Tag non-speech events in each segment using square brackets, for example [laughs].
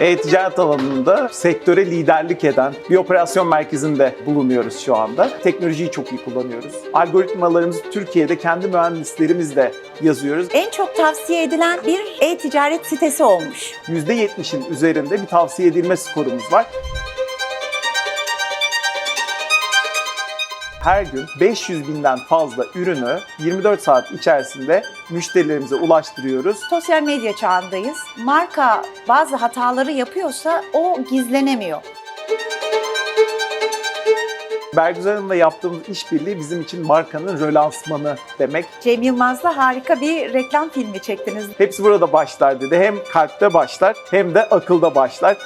E-ticaret alanında sektöre liderlik eden bir operasyon merkezinde bulunuyoruz şu anda. Teknolojiyi çok iyi kullanıyoruz. Algoritmalarımızı Türkiye'de kendi mühendislerimizle yazıyoruz. En çok tavsiye edilen bir e-ticaret sitesi olmuş. %70'in üzerinde bir tavsiye edilme skorumuz var. Her gün 500 binden fazla ürünü 24 saat içerisinde müşterilerimize ulaştırıyoruz. Sosyal medya çağındayız. Marka bazı hataları yapıyorsa o gizlenemiyor. Bergüzar Hanım'la yaptığımız işbirliği bizim için markanın rölansmanı demek. Cem Yılmaz'la harika bir reklam filmi çektiniz. Hepsi burada başlar dedi. Hem kalpte başlar hem de akılda başlar.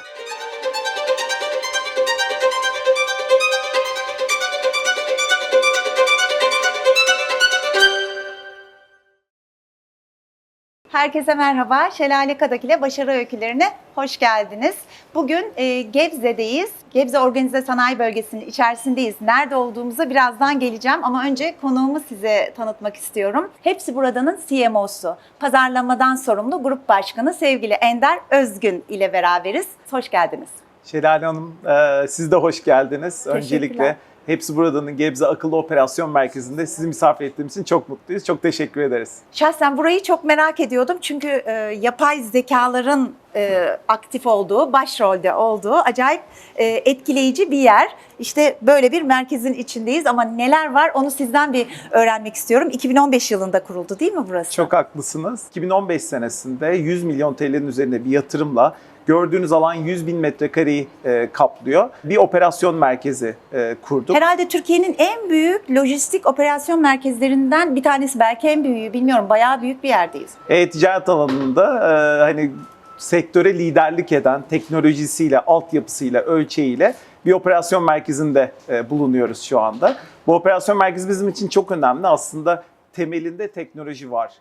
Herkese merhaba. Şelale Kadak ile Başarı Öykülerine hoş geldiniz. Bugün e, Gebze'deyiz. Gebze Organize Sanayi Bölgesi'nin içerisindeyiz. Nerede olduğumuza birazdan geleceğim ama önce konuğumu size tanıtmak istiyorum. Hepsi Burada'nın CMO'su, pazarlamadan sorumlu grup başkanı sevgili Ender Özgün ile beraberiz. Hoş geldiniz. Şelale Hanım e, siz de hoş geldiniz. Öncelikle Hepsi Burada'nın Gebze Akıllı Operasyon Merkezi'nde sizi misafir ettiğimiz için çok mutluyuz. Çok teşekkür ederiz. Şahsen burayı çok merak ediyordum çünkü e, yapay zekaların e, aktif olduğu, başrolde olduğu acayip e, etkileyici bir yer. İşte böyle bir merkezin içindeyiz ama neler var onu sizden bir öğrenmek istiyorum. 2015 yılında kuruldu değil mi burası? Çok haklısınız. 2015 senesinde 100 milyon TL'nin üzerinde bir yatırımla gördüğünüz alan 100 bin metrekareyi e, kaplıyor. Bir operasyon merkezi e, kurduk. Herhalde Türkiye'nin en büyük lojistik operasyon merkezlerinden bir tanesi belki en büyüğü bilmiyorum bayağı büyük bir yerdeyiz. E-ticaret alanında e, hani sektöre liderlik eden teknolojisiyle, altyapısıyla, ölçeğiyle bir operasyon merkezinde e, bulunuyoruz şu anda. Bu operasyon merkezi bizim için çok önemli. Aslında temelinde teknoloji var.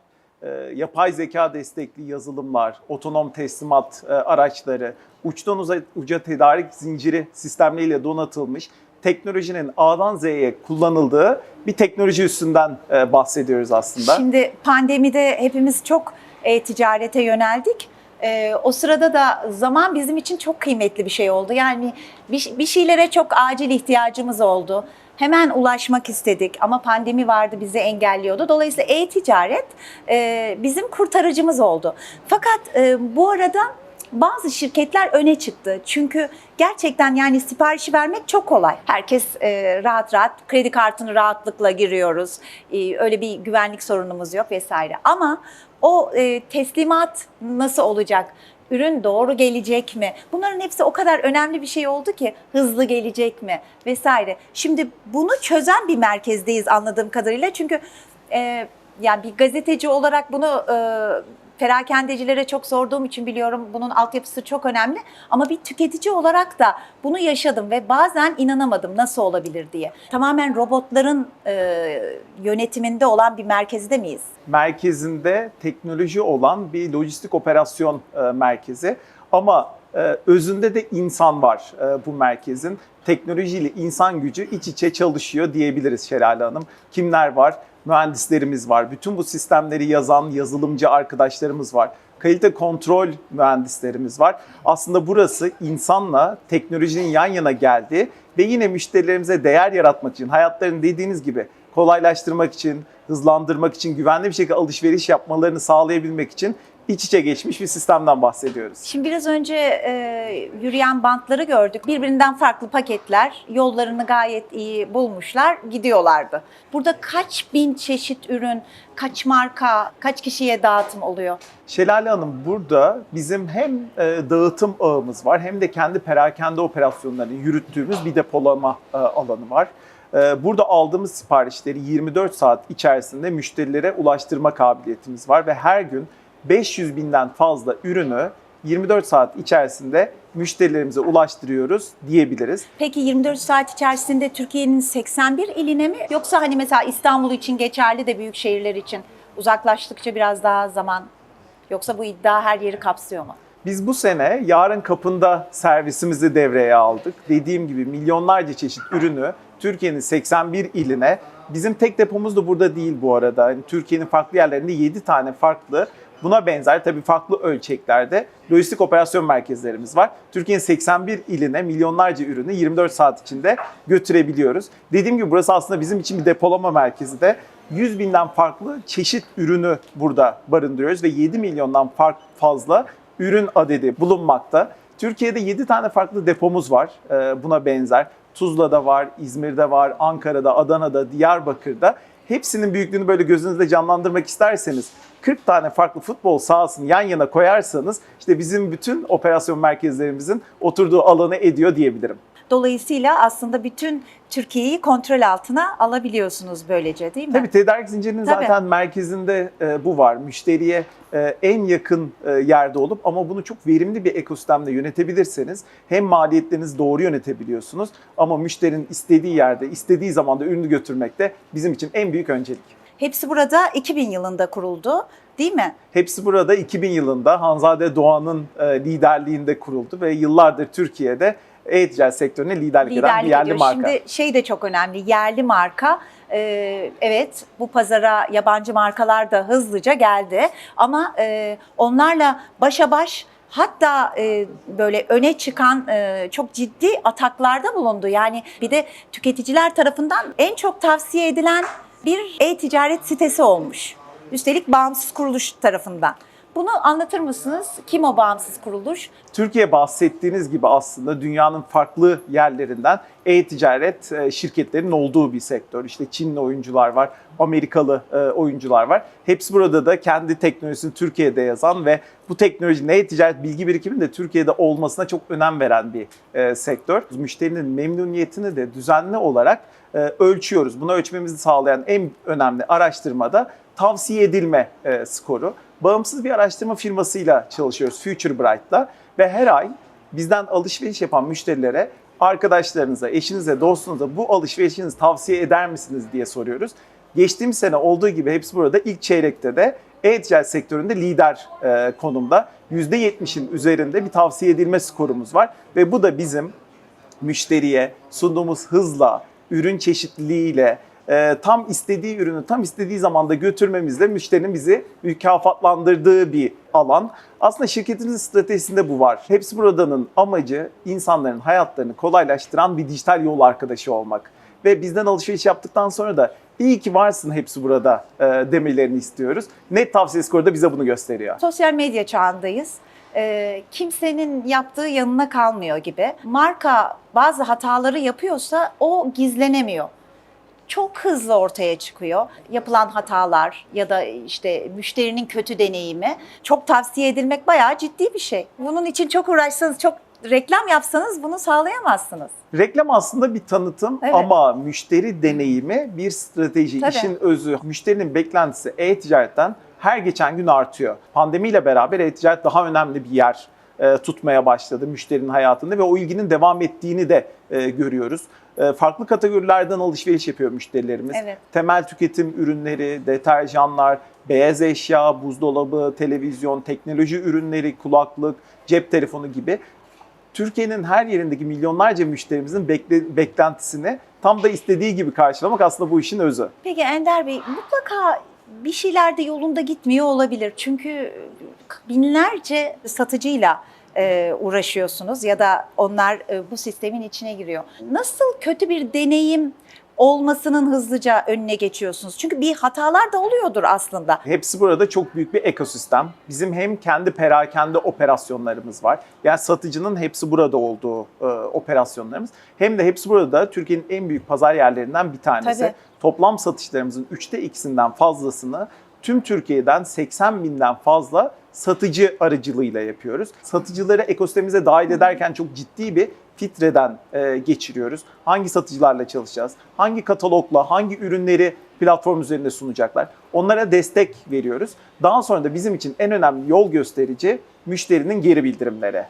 E, yapay zeka destekli yazılımlar, otonom teslimat e, araçları, uçtan uza, uca tedarik zinciri sistemleriyle donatılmış teknolojinin A'dan Z'ye kullanıldığı bir teknoloji üstünden e, bahsediyoruz aslında. Şimdi pandemide hepimiz çok e-ticarete yöneldik. Ee, o sırada da zaman bizim için çok kıymetli bir şey oldu. Yani bir, bir şeylere çok acil ihtiyacımız oldu. Hemen ulaşmak istedik ama pandemi vardı bizi engelliyordu. Dolayısıyla e-ticaret e, bizim kurtarıcımız oldu. Fakat e, bu arada bazı şirketler öne çıktı. Çünkü gerçekten yani siparişi vermek çok kolay. Herkes e, rahat rahat kredi kartını rahatlıkla giriyoruz. E, öyle bir güvenlik sorunumuz yok vesaire. Ama o e, teslimat nasıl olacak? Ürün doğru gelecek mi? Bunların hepsi o kadar önemli bir şey oldu ki hızlı gelecek mi vesaire. Şimdi bunu çözen bir merkezdeyiz anladığım kadarıyla. Çünkü e, yani bir gazeteci olarak bunu e, perakendecilere çok sorduğum için biliyorum bunun altyapısı çok önemli. Ama bir tüketici olarak da bunu yaşadım ve bazen inanamadım nasıl olabilir diye. Tamamen robotların e, yönetiminde olan bir merkezde miyiz? merkezinde teknoloji olan bir lojistik operasyon e, merkezi ama e, özünde de insan var e, bu merkezin. Teknolojiyle insan gücü iç içe çalışıyor diyebiliriz Şelale Hanım. Kimler var? Mühendislerimiz var. Bütün bu sistemleri yazan yazılımcı arkadaşlarımız var. Kalite kontrol mühendislerimiz var. Aslında burası insanla teknolojinin yan yana geldiği ve yine müşterilerimize değer yaratmak için, hayatlarını dediğiniz gibi kolaylaştırmak için, hızlandırmak için, güvenli bir şekilde alışveriş yapmalarını sağlayabilmek için iç içe geçmiş bir sistemden bahsediyoruz. Şimdi biraz önce e, yürüyen bantları gördük. Birbirinden farklı paketler yollarını gayet iyi bulmuşlar, gidiyorlardı. Burada kaç bin çeşit ürün, kaç marka, kaç kişiye dağıtım oluyor? Şelale Hanım burada bizim hem e, dağıtım ağımız var hem de kendi perakende operasyonlarını yürüttüğümüz bir depolama e, alanı var. E, Burada aldığımız siparişleri 24 saat içerisinde müşterilere ulaştırma kabiliyetimiz var ve her gün 500 binden fazla ürünü 24 saat içerisinde müşterilerimize ulaştırıyoruz diyebiliriz. Peki 24 saat içerisinde Türkiye'nin 81 iline mi? Yoksa hani mesela İstanbul için geçerli de büyük şehirler için uzaklaştıkça biraz daha zaman Yoksa bu iddia her yeri kapsıyor mu? Biz bu sene yarın kapında servisimizi devreye aldık. Dediğim gibi milyonlarca çeşit ürünü Türkiye'nin 81 iline Bizim tek depomuz da burada değil bu arada. Yani Türkiye'nin farklı yerlerinde 7 tane farklı Buna benzer tabii farklı ölçeklerde lojistik operasyon merkezlerimiz var. Türkiye'nin 81 iline milyonlarca ürünü 24 saat içinde götürebiliyoruz. Dediğim gibi burası aslında bizim için bir depolama merkezi de 100 binden farklı çeşit ürünü burada barındırıyoruz ve 7 milyondan fazla ürün adedi bulunmakta. Türkiye'de 7 tane farklı depomuz var e, buna benzer. Tuzla'da var, İzmir'de var, Ankara'da, Adana'da, Diyarbakır'da. Hepsinin büyüklüğünü böyle gözünüzde canlandırmak isterseniz 40 tane farklı futbol sahasını yan yana koyarsanız işte bizim bütün operasyon merkezlerimizin oturduğu alanı ediyor diyebilirim. Dolayısıyla aslında bütün Türkiye'yi kontrol altına alabiliyorsunuz böylece değil mi? Tabii tedarik zincirinin Tabii. zaten merkezinde e, bu var. Müşteriye e, en yakın e, yerde olup ama bunu çok verimli bir ekosistemde yönetebilirseniz hem maliyetlerinizi doğru yönetebiliyorsunuz ama müşterinin istediği yerde, istediği zamanda ürünü götürmek de bizim için en büyük öncelik. Hepsi burada 2000 yılında kuruldu değil mi? Hepsi burada 2000 yılında Hanzade Doğan'ın e, liderliğinde kuruldu ve yıllardır Türkiye'de e-ticaret sektörüne liderlik, eden bir Liderlik yerli ediyor. marka. Şimdi şey de çok önemli yerli marka. Ee, evet bu pazara yabancı markalar da hızlıca geldi ama e, onlarla başa baş hatta e, böyle öne çıkan e, çok ciddi ataklarda bulundu. Yani bir de tüketiciler tarafından en çok tavsiye edilen bir e-ticaret sitesi olmuş. Üstelik bağımsız kuruluş tarafından. Bunu anlatır mısınız? Kim o bağımsız kuruluş? Türkiye bahsettiğiniz gibi aslında dünyanın farklı yerlerinden e-ticaret e, şirketlerinin olduğu bir sektör. İşte Çinli oyuncular var, Amerikalı e, oyuncular var. Hepsi burada da kendi teknolojisini Türkiye'de yazan ve bu teknolojinin e-ticaret bilgi birikiminin de Türkiye'de olmasına çok önem veren bir e, sektör. Müşterinin memnuniyetini de düzenli olarak ölçüyoruz. Bunu ölçmemizi sağlayan en önemli araştırmada tavsiye edilme skoru. Bağımsız bir araştırma firmasıyla çalışıyoruz Future Bright'la ve her ay bizden alışveriş yapan müşterilere arkadaşlarınıza, eşinize, dostunuza bu alışverişinizi tavsiye eder misiniz diye soruyoruz. Geçtiğimiz sene olduğu gibi hepsi burada ilk çeyrekte de e-ticaret sektöründe lider e, konumda. %70'in üzerinde bir tavsiye edilme skorumuz var ve bu da bizim müşteriye sunduğumuz hızla, ürün çeşitliliğiyle, e, tam istediği ürünü tam istediği zamanda götürmemizle müşterinin bizi mükafatlandırdığı bir alan. Aslında şirketimizin stratejisinde bu var. Hepsi buradanın amacı insanların hayatlarını kolaylaştıran bir dijital yol arkadaşı olmak. Ve bizden alışveriş yaptıktan sonra da iyi ki varsın hepsi burada e, demelerini istiyoruz. Net tavsiye skoru da bize bunu gösteriyor. Sosyal medya çağındayız. Ee, kimsenin yaptığı yanına kalmıyor gibi. Marka bazı hataları yapıyorsa o gizlenemiyor. Çok hızlı ortaya çıkıyor. Yapılan hatalar ya da işte müşterinin kötü deneyimi çok tavsiye edilmek bayağı ciddi bir şey. Bunun için çok uğraşsanız, çok reklam yapsanız bunu sağlayamazsınız. Reklam aslında bir tanıtım Evet. ama müşteri deneyimi bir strateji, Tabii. işin özü. Müşterinin beklentisi e-ticaretten her geçen gün artıyor. Pandemiyle beraber e-ticaret daha önemli bir yer e, tutmaya başladı müşterinin hayatında ve o ilginin devam ettiğini de e, görüyoruz. E, farklı kategorilerden alışveriş yapıyor müşterilerimiz. Evet. Temel tüketim ürünleri, deterjanlar, beyaz eşya, buzdolabı, televizyon, teknoloji ürünleri, kulaklık, cep telefonu gibi Türkiye'nin her yerindeki milyonlarca müşterimizin bekle- beklentisini tam da istediği gibi karşılamak aslında bu işin özü. Peki Ender Bey mutlaka bir şeyler de yolunda gitmiyor olabilir. Çünkü binlerce satıcıyla e, uğraşıyorsunuz ya da onlar e, bu sistemin içine giriyor. Nasıl kötü bir deneyim olmasının hızlıca önüne geçiyorsunuz? Çünkü bir hatalar da oluyordur aslında. Hepsi burada çok büyük bir ekosistem. Bizim hem kendi perakende operasyonlarımız var. Yani satıcının hepsi burada olduğu e, operasyonlarımız. Hem de hepsi burada Türkiye'nin en büyük pazar yerlerinden bir tanesi. Tabii. Toplam satışlarımızın üçte ikisinden fazlasını tüm Türkiye'den 80 binden fazla satıcı aracılığıyla yapıyoruz. Satıcıları ekosistemimize dahil ederken çok ciddi bir filtreden e, geçiriyoruz. Hangi satıcılarla çalışacağız? Hangi katalogla, hangi ürünleri platform üzerinde sunacaklar? Onlara destek veriyoruz. Daha sonra da bizim için en önemli yol gösterici müşterinin geri bildirimleri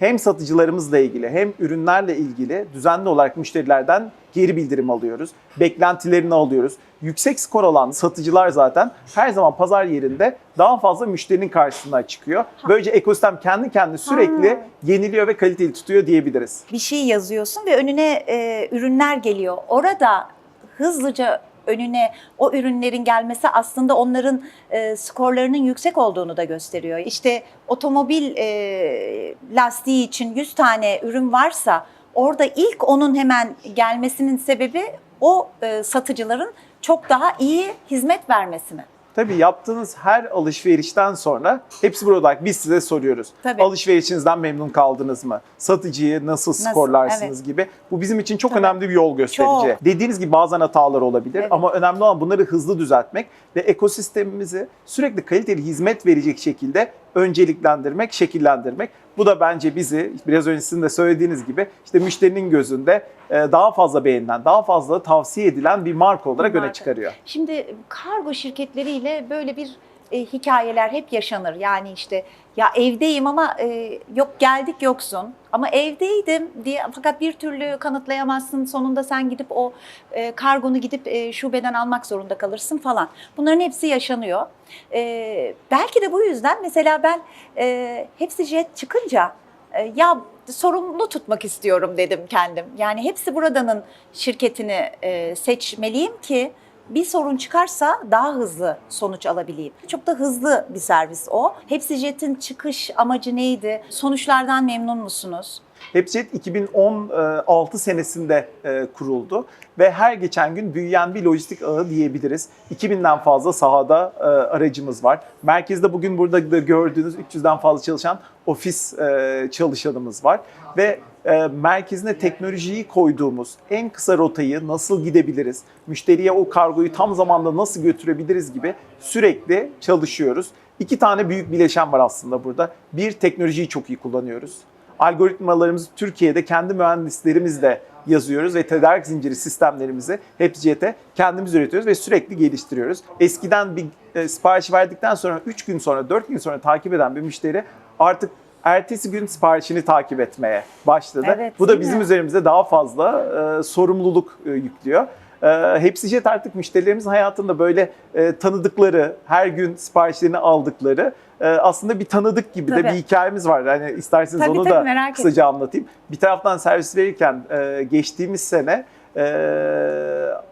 hem satıcılarımızla ilgili hem ürünlerle ilgili düzenli olarak müşterilerden geri bildirim alıyoruz. Beklentilerini alıyoruz. Yüksek skor alan satıcılar zaten her zaman pazar yerinde daha fazla müşterinin karşısına çıkıyor. Böylece ekosistem kendi kendini sürekli Ha. yeniliyor ve kaliteli tutuyor diyebiliriz. Bir şey yazıyorsun ve önüne e, ürünler geliyor. Orada hızlıca önüne o ürünlerin gelmesi aslında onların e, skorlarının yüksek olduğunu da gösteriyor. İşte otomobil e, lastiği için 100 tane ürün varsa orada ilk onun hemen gelmesinin sebebi o e, satıcıların çok daha iyi hizmet vermesi mi? Tabii yaptığınız her alışverişten sonra hepsi burada biz size soruyoruz. Tabii. Alışverişinizden memnun kaldınız mı? Satıcıyı nasıl skorlarsınız gibi. Bu bizim için çok Tabii. önemli bir yol gösterici. Çok. Dediğiniz gibi bazen hatalar olabilir Evet. ama önemli olan bunları hızlı düzeltmek ve ekosistemimizi sürekli kaliteli hizmet verecek şekilde önceliklendirmek, şekillendirmek. Bu da bence bizi biraz önce sizin de söylediğiniz gibi işte müşterinin gözünde e, daha fazla beğenilen, daha fazla tavsiye edilen bir marka olarak öne Marka. çıkarıyor. Şimdi kargo şirketleriyle böyle bir e, hikayeler hep yaşanır. Yani işte ya evdeyim ama e, yok geldik yoksun. Ama evdeydim diye fakat bir türlü kanıtlayamazsın. Sonunda sen gidip o e, kargonu gidip e, şubeden almak zorunda kalırsın falan. Bunların hepsi yaşanıyor. E, belki de bu yüzden mesela ben e, hepsi jet çıkınca e, ya sorumlu tutmak istiyorum dedim kendim. Yani hepsi buradanın şirketini e, seçmeliyim ki bir sorun çıkarsa daha hızlı sonuç alabileyim. Çok da hızlı bir servis o. Hepsi Jet'in çıkış amacı neydi? Sonuçlardan memnun musunuz? Hepjet 2016 senesinde e, kuruldu ve her geçen gün büyüyen bir lojistik ağı diyebiliriz. 2000'den fazla sahada e, aracımız var. Merkezde bugün burada da gördüğünüz 300'den fazla çalışan ofis e, çalışanımız var ve e, merkezine teknolojiyi koyduğumuz en kısa rotayı nasıl gidebiliriz, müşteriye o kargoyu tam zamanda nasıl götürebiliriz gibi sürekli çalışıyoruz. İki tane büyük bileşen var aslında burada. Bir, teknolojiyi çok iyi kullanıyoruz algoritmalarımızı Türkiye'de kendi mühendislerimizle yazıyoruz ve tedarik zinciri sistemlerimizi Hepsiyet'e kendimiz üretiyoruz ve sürekli geliştiriyoruz. Eskiden bir e, sipariş verdikten sonra 3 gün sonra 4 gün sonra takip eden bir müşteri artık ertesi gün siparişini takip etmeye başladı. Evet, Bu da bizim mi? üzerimize daha fazla e, sorumluluk e, yüklüyor. E, Hepsijet artık müşterilerimizin hayatında böyle e, tanıdıkları, her gün siparişlerini aldıkları e, aslında bir tanıdık gibi de Tabii. bir hikayemiz var. Hani isterseniz Tabii, onu tabii, da kısaca anlatayım. Bir taraftan servis verirken e, geçtiğimiz sene e,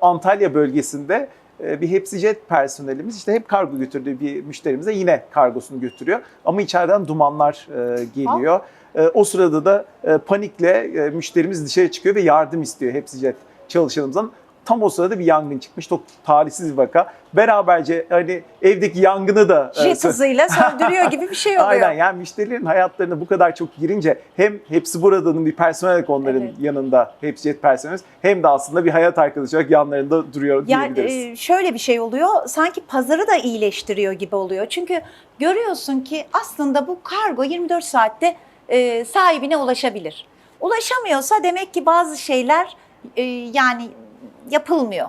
Antalya bölgesinde e, bir Hepsijet personelimiz işte hep kargo götürdüğü bir müşterimize yine kargosunu götürüyor. Ama içeriden dumanlar e, geliyor. E, o sırada da e, panikle e, müşterimiz dışarı çıkıyor ve yardım istiyor Hepsijet çalışanımızdan. Tam o sırada bir yangın çıkmış. Çok talihsiz bir vaka. Beraberce hani evdeki yangını da e, Jet hızıyla söndürüyor gibi bir şey [laughs] oluyor. Aynen yani müşterilerin hayatlarına bu kadar çok girince hem hepsi buradanın bir personel olarak onların Evet. yanında hepsi jet personel hem de aslında bir hayat arkadaşı olarak yanlarında duruyor Yani diyebiliriz. e, şöyle bir şey oluyor, sanki pazarı da iyileştiriyor gibi oluyor. Çünkü görüyorsun ki aslında bu kargo 24 saatte e, sahibine ulaşabilir. Ulaşamıyorsa demek ki bazı şeyler e, yani yapılmıyor.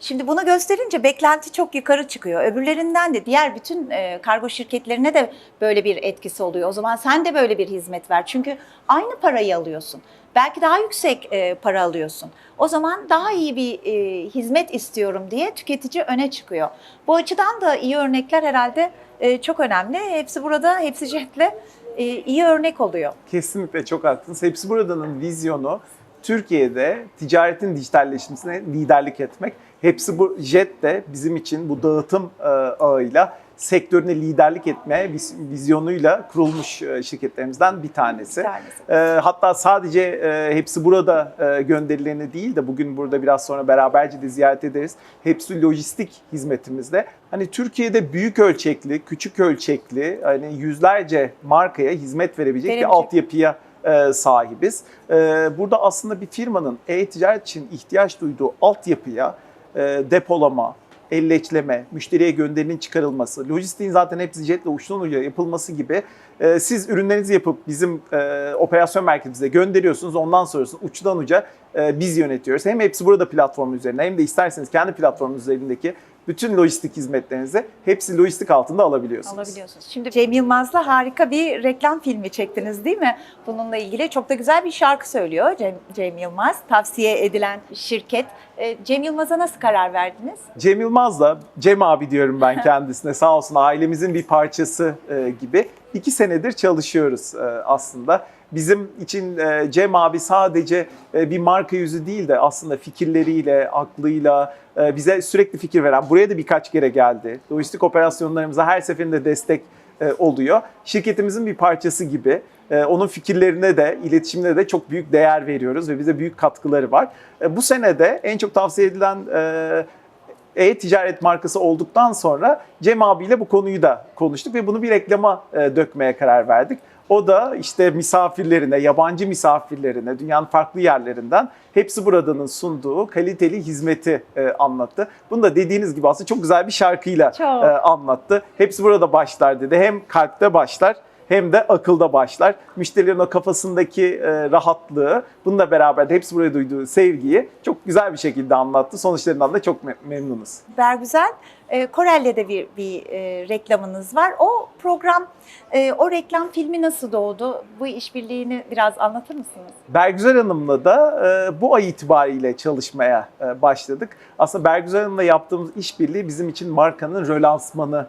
Şimdi bunu gösterince beklenti çok yukarı çıkıyor. Öbürlerinden de diğer bütün e, kargo şirketlerine de böyle bir etkisi oluyor. O zaman sen de böyle bir hizmet ver. Çünkü aynı parayı alıyorsun. Belki daha yüksek e, para alıyorsun. O zaman daha iyi bir e, hizmet istiyorum diye tüketici öne çıkıyor. Bu açıdan da iyi örnekler herhalde e, çok önemli. Hepsi burada, hepsi jetle e, iyi örnek oluyor. Kesinlikle çok haklısınız. Hepsi buradanın vizyonu Türkiye'de ticaretin dijitalleşmesine liderlik etmek. Hepsi bu jet de bizim için bu dağıtım e, ağıyla sektörüne liderlik etmeye viz- vizyonuyla kurulmuş e, şirketlerimizden bir tanesi. Bir tanesi. E, hatta sadece hepsi burada gönderilerini değil de bugün burada biraz sonra beraberce de ziyaret ederiz. Hepsi lojistik hizmetimizde. Hani Türkiye'de büyük ölçekli, küçük ölçekli hani yüzlerce markaya hizmet verebilecek bir Verebilecek. altyapıya e, sahibiz. E, burada aslında bir firmanın e-ticaret için ihtiyaç duyduğu altyapıya e, depolama, elleçleme, müşteriye gönderinin çıkarılması, lojistiğin zaten hepsi jetle uçtan uca yapılması gibi e, siz ürünlerinizi yapıp bizim operasyon merkezimize gönderiyorsunuz. Ondan sonrasını uçtan uca biz yönetiyoruz. Hem hepsi burada platform üzerinde hem de isterseniz kendi platformunuz üzerindeki bütün lojistik hizmetlerinizi hepsi lojistik altında alabiliyorsunuz. Alabiliyorsunuz. Şimdi Cem Yılmaz'la harika bir reklam filmi çektiniz değil mi? Bununla ilgili çok da güzel bir şarkı söylüyor Cem, Cem Yılmaz. Tavsiye edilen şirket. Ee, Cem Yılmaz'a nasıl karar verdiniz? Cem Yılmaz'la, Cem abi diyorum ben [laughs] kendisine sağ olsun ailemizin bir parçası e, gibi iki senedir çalışıyoruz e, aslında. Bizim için e, Cem abi sadece e, bir marka yüzü değil de aslında fikirleriyle, aklıyla e, bize sürekli fikir veren, buraya da birkaç kere geldi. Lojistik operasyonlarımıza her seferinde destek oluyor. Şirketimizin bir parçası gibi. Onun fikirlerine de, iletişimine de çok büyük değer veriyoruz ve bize büyük katkıları var. Bu sene de en çok tavsiye edilen e-ticaret markası olduktan sonra Cem abiyle bu konuyu da konuştuk ve bunu bir reklama dökmeye karar verdik. O da işte misafirlerine, yabancı misafirlerine, dünyanın farklı yerlerinden hepsi buradanın sunduğu kaliteli hizmeti e, anlattı. Bunu da dediğiniz gibi aslında çok güzel bir şarkıyla Çok. e, anlattı. Hepsi burada başlar dedi. Hem kalpte başlar hem de akılda başlar. Müşterilerin o kafasındaki e, rahatlığı, bununla beraber de hepsi buraya duyduğu sevgiyi çok güzel bir şekilde anlattı. Sonuçlarından da çok me- memnunuz. Bergüzel. E, Korel'le bir, bir e, reklamınız var. O program, o reklam filmi nasıl doğdu? Bu işbirliğini biraz anlatır mısınız? Bergüzar Hanım'la da bu ay itibariyle çalışmaya başladık. Aslında Bergüzar Hanım'la yaptığımız işbirliği bizim için markanın rölansmanı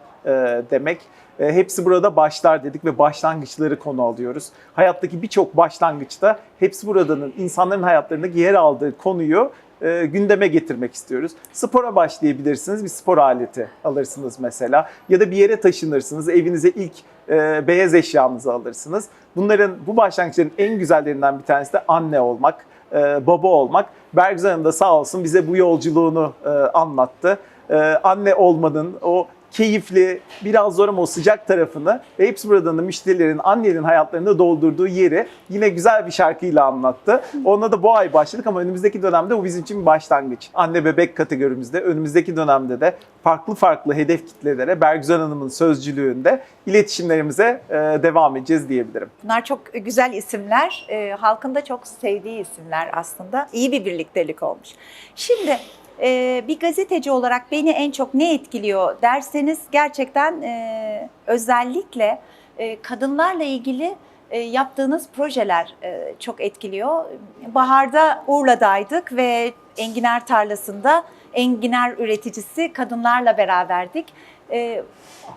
demek. E, hepsi burada başlar dedik ve başlangıçları konu alıyoruz. Hayattaki birçok başlangıçta hepsi buradanın insanların hayatlarındaki yer aldığı konuyu e, gündeme getirmek istiyoruz. Spora başlayabilirsiniz, bir spor aleti alırsınız mesela. Ya da bir yere taşınırsınız, evinize ilk e, beyaz eşyanızı alırsınız. Bunların, bu başlangıçların en güzellerinden bir tanesi de anne olmak, e, baba olmak. Bergüzar Hanım da sağ olsun bize bu yolculuğunu e, anlattı. E, anne olmanın o keyifli, biraz zor ama o sıcak tarafını ve hepsi buradan da müşterilerin, annelerin hayatlarında doldurduğu yeri yine güzel bir şarkıyla anlattı. Onunla da bu ay başladık ama önümüzdeki dönemde bu bizim için bir başlangıç. Anne bebek kategorimizde önümüzdeki dönemde de farklı farklı hedef kitlelere Bergüzar Hanım'ın sözcülüğünde iletişimlerimize e, devam edeceğiz diyebilirim. Bunlar çok güzel isimler. E, halkın da çok sevdiği isimler aslında. İyi bir birliktelik olmuş. Şimdi e, bir gazeteci olarak beni en çok ne etkiliyor derseniz gerçekten e, özellikle e, kadınlarla ilgili e, yaptığınız projeler e, çok etkiliyor. Baharda Urla'daydık ve enginar tarlasında enginar üreticisi kadınlarla beraberdik. E,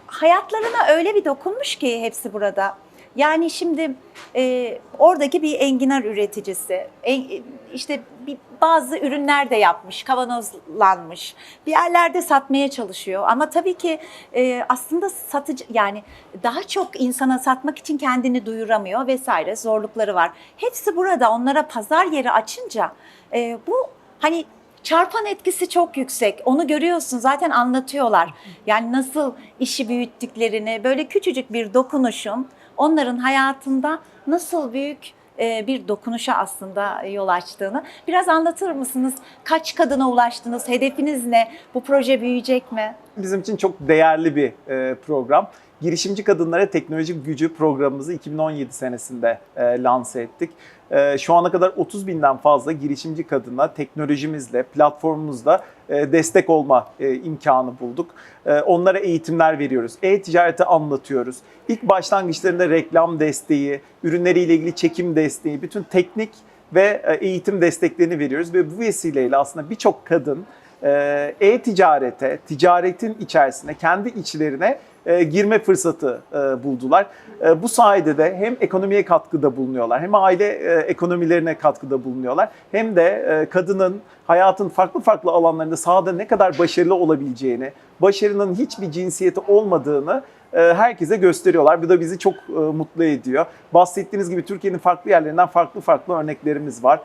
hayatlarına öyle bir dokunmuş ki hepsi burada. Yani şimdi e, oradaki bir enginar üreticisi, en- işte bir, bazı ürünler de yapmış, kavanozlanmış, bir yerlerde satmaya çalışıyor. Ama tabii ki e, aslında satıcı yani daha çok insana satmak için kendini duyuramıyor vesaire zorlukları var. Hepsi burada onlara pazar yeri açınca e, bu hani çarpan etkisi çok yüksek. Onu görüyorsun zaten anlatıyorlar. Yani nasıl işi büyüttüklerini böyle küçücük bir dokunuşun onların hayatında nasıl büyük e, bir dokunuşa aslında yol açtığını. Biraz anlatır mısınız? Kaç kadına ulaştınız? Hedefiniz ne? Bu proje büyüyecek mi? bizim için çok değerli bir e, program. Girişimci Kadınlara Teknolojik Gücü programımızı 2017 senesinde e, lanse ettik. E, şu ana kadar 30 binden fazla girişimci kadına teknolojimizle, platformumuzla e, destek olma e, imkanı bulduk. E, onlara eğitimler veriyoruz, e-ticareti anlatıyoruz. İlk başlangıçlarında reklam desteği, ürünleriyle ilgili çekim desteği, bütün teknik ve e, eğitim desteklerini veriyoruz ve bu vesileyle aslında birçok kadın e, e-ticarete, ticaretin içerisine, kendi içlerine e, girme fırsatı e, buldular. E, Bu sayede de hem ekonomiye katkıda bulunuyorlar, hem aile e, ekonomilerine katkıda bulunuyorlar, hem de e, kadının hayatın farklı farklı alanlarında sahada ne kadar başarılı olabileceğini, başarının hiçbir cinsiyeti olmadığını e, herkese gösteriyorlar. Bu da bizi çok e, mutlu ediyor. Bahsettiğiniz gibi Türkiye'nin farklı yerlerinden farklı farklı örneklerimiz var.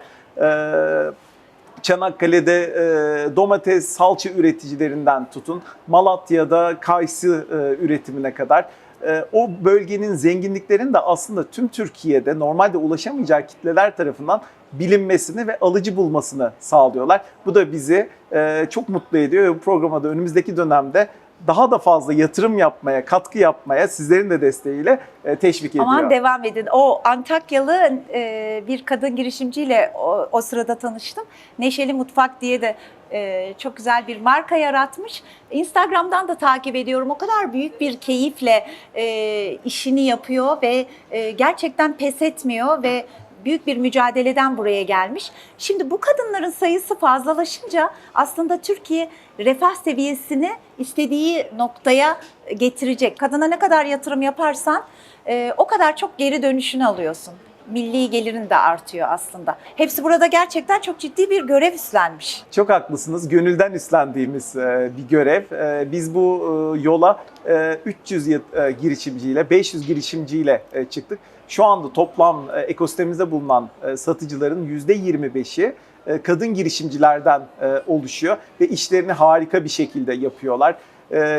Çanakkale'de e, domates, salça üreticilerinden tutun, Malatya'da kayısı e, üretimine kadar e, o bölgenin zenginliklerinin de aslında tüm Türkiye'de normalde ulaşamayacağı kitleler tarafından bilinmesini ve alıcı bulmasını sağlıyorlar. Bu da bizi e, çok mutlu ediyor programa da önümüzdeki dönemde daha da fazla yatırım yapmaya, katkı yapmaya sizlerin de desteğiyle e, teşvik ediyor. Aman devam edin. O Antakyalı e, bir kadın girişimciyle o, o sırada tanıştım. Neşeli Mutfak diye de e, çok güzel bir marka yaratmış. Instagram'dan da takip ediyorum. O kadar büyük bir keyifle işini yapıyor ve gerçekten pes etmiyor ve büyük bir mücadeleden buraya gelmiş. Şimdi bu kadınların sayısı fazlalaşınca aslında Türkiye refah seviyesini istediği noktaya getirecek. Kadına ne kadar yatırım yaparsan e, o kadar çok geri dönüşünü alıyorsun. milli gelirin de artıyor aslında. Hepsi burada gerçekten çok ciddi bir görev üstlenmiş. Çok haklısınız. Gönülden üstlendiğimiz e, bir görev. E, Biz bu e, yola e, 300 yı- e, girişimciyle, 500 girişimciyle e, çıktık. Şu anda toplam e, ekosistemimizde bulunan e, satıcıların %25'i e, kadın girişimcilerden oluşuyor ve işlerini harika bir şekilde yapıyorlar.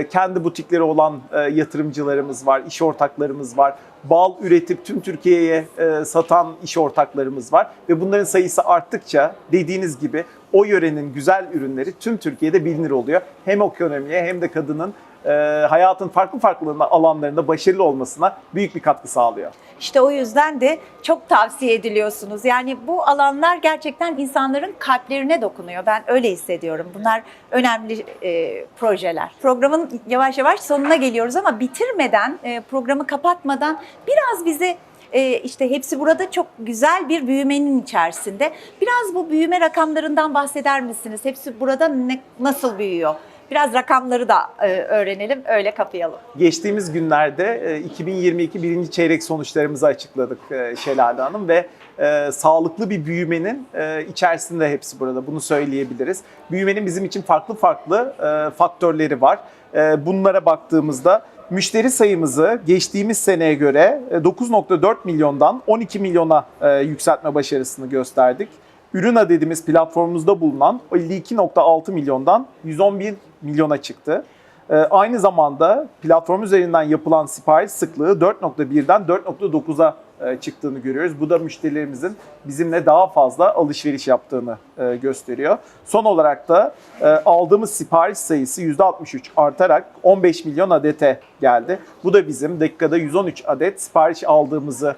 Kendi butikleri olan yatırımcılarımız var, iş ortaklarımız var. Bal üretip tüm Türkiye'ye satan iş ortaklarımız var ve bunların sayısı arttıkça dediğiniz gibi o yörenin güzel ürünleri tüm Türkiye'de bilinir oluyor. Hem ekonomiye hem de kadının e, hayatın farklı farklı alanlarında başarılı olmasına büyük bir katkı sağlıyor. İşte o yüzden de çok tavsiye ediliyorsunuz. Yani bu alanlar gerçekten insanların kalplerine dokunuyor. Ben öyle hissediyorum. Bunlar önemli e, projeler. Programın yavaş yavaş sonuna geliyoruz ama bitirmeden, e, programı kapatmadan biraz bize e, işte hepsi burada çok güzel bir büyümenin içerisinde. Biraz bu büyüme rakamlarından bahseder misiniz? Hepsi burada ne, nasıl büyüyor? Biraz rakamları da e, öğrenelim, öyle kapayalım. Geçtiğimiz günlerde e, 2022 birinci çeyrek sonuçlarımızı açıkladık e, Şelale Hanım ve e, sağlıklı bir büyümenin e, içerisinde hepsi burada. Bunu söyleyebiliriz. Büyümenin bizim için farklı farklı e, faktörleri var. E, bunlara baktığımızda müşteri sayımızı geçtiğimiz seneye göre e, 9.4 milyondan 12 milyona e, yükseltme başarısını gösterdik. Ürün adedimiz platformumuzda bulunan 52.6 milyondan 111 milyona çıktı. Ee, aynı zamanda platform üzerinden yapılan sipariş sıklığı 4.1'den 4.9'a e, çıktığını görüyoruz. Bu da müşterilerimizin bizimle daha fazla alışveriş yaptığını e, gösteriyor. Son olarak da e, aldığımız sipariş sayısı %63 artarak 15 milyon adete geldi. Bu da bizim dakikada 113 adet sipariş aldığımızı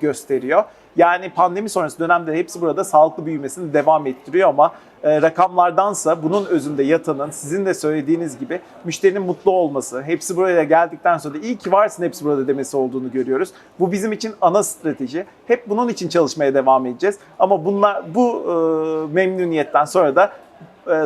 gösteriyor. Yani pandemi sonrası dönemde hepsi burada sağlıklı büyümesini devam ettiriyor ama e, rakamlardansa bunun özünde yatanın sizin de söylediğiniz gibi müşterinin mutlu olması, hepsi buraya geldikten sonra da iyi ki varsın hepsi burada demesi olduğunu görüyoruz. Bu bizim için ana strateji. Hep bunun için çalışmaya devam edeceğiz. Ama bunlar bu e, memnuniyetten sonra da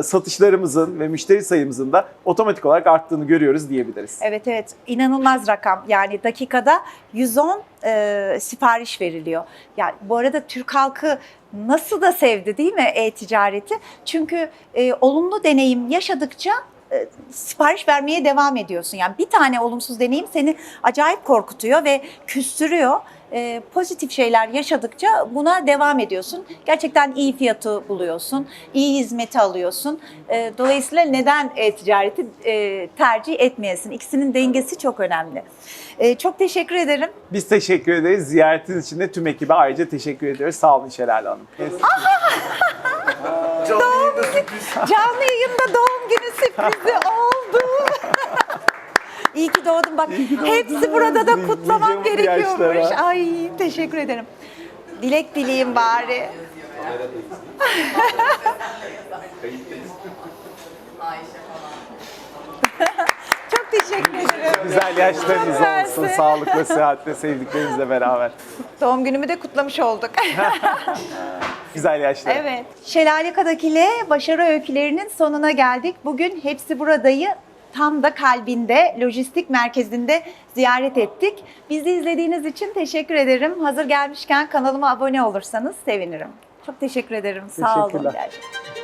satışlarımızın ve müşteri sayımızın da otomatik olarak arttığını görüyoruz diyebiliriz. Evet evet inanılmaz rakam yani dakikada 110 e, sipariş veriliyor. Yani bu arada Türk halkı nasıl da sevdi değil mi e-ticareti? Çünkü e, olumlu deneyim yaşadıkça e, sipariş vermeye devam ediyorsun. Yani bir tane olumsuz deneyim seni acayip korkutuyor ve küstürüyor. E, pozitif şeyler yaşadıkça buna devam ediyorsun. Gerçekten iyi fiyatı buluyorsun, iyi hizmeti alıyorsun. E, dolayısıyla neden e-ticareti e, tercih etmeyesin? İkisinin dengesi çok önemli. E, çok teşekkür ederim. Biz teşekkür ederiz. Ziyaretiniz için de tüm ekibe ayrıca teşekkür ediyoruz. Sağ olun Şelale Hanım. [laughs] Canlı yayında doğum günü sürprizi oldu. [laughs] İyi ki doğdun bak. Hepsi burada da Nice kutlamam mutlu gerekiyormuş. yaşlara. Ay teşekkür ederim. Dilek dileyim bari. [laughs] Çok teşekkür ederim. Güzel yaşlarınız Mersi. olsun. Sağlıkla, sıhhatle, sevdiklerinizle beraber. Doğum günümü de kutlamış olduk. [laughs] Güzel yaşlar. Evet. Şelale Kadak ile başarı öykülerinin sonuna geldik. Bugün hepsi buradayı tam da kalbinde, lojistik merkezinde ziyaret ettik. Bizi izlediğiniz için teşekkür ederim. Hazır gelmişken kanalıma abone olursanız sevinirim. Çok teşekkür ederim. Sağ olun. Gerçekten.